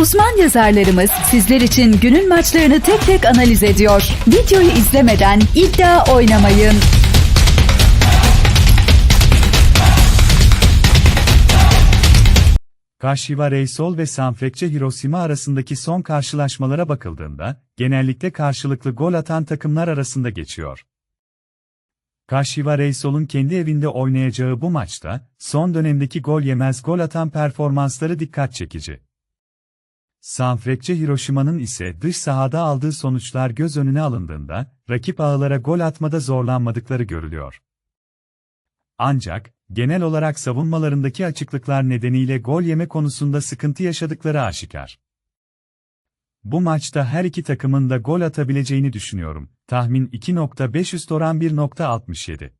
Uzman yazarlarımız sizler için günün maçlarını tek tek analiz ediyor. Videoyu izlemeden iddia oynamayın. Kashiwa Reysol ve Sanfrecce Hiroshima arasındaki son karşılaşmalara bakıldığında, genellikle karşılıklı gol atan takımlar arasında geçiyor. Kashiwa Reysol'un kendi evinde oynayacağı bu maçta, son dönemdeki gol yemez gol atan performansları dikkat çekici. Sanfrecce Hiroşima'nın ise dış sahada aldığı sonuçlar göz önüne alındığında, rakip ağlara gol atmada zorlanmadıkları görülüyor. Ancak, genel olarak savunmalarındaki açıklıklar nedeniyle gol yeme konusunda sıkıntı yaşadıkları aşikar. Bu maçta her iki takımın da gol atabileceğini düşünüyorum. Tahmin 2.5 üst oran 1.67.